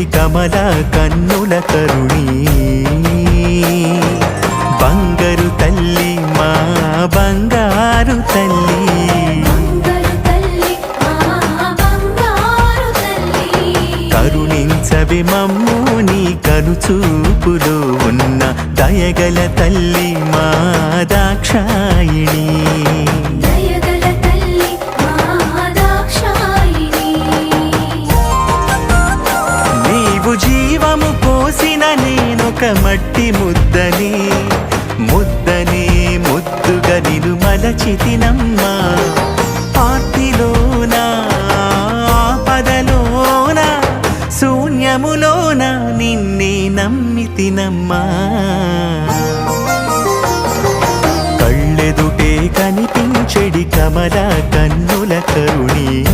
కనిపించెడి కమల కన్నుల కరుణి. బంగారు తల్లి మా బంగారు తల్లి. బంగారు తల్లి మా బంగారు తల్లి. కరుణించవి మమ్ము నీ కనుచూపులో ఉన్న దయగల తల్లి మా దాక్షాయిణి. ఒక మట్టి ముద్దని ముద్దని ముద్దుగా నిను మలచితినమ్మా. పార్తిలోన పదలోన శూన్యములోన నిన్నే నమ్మితినమ్మా. కళ్ళెదుటే కనిపించెడి కమల కన్నుల కరుణీ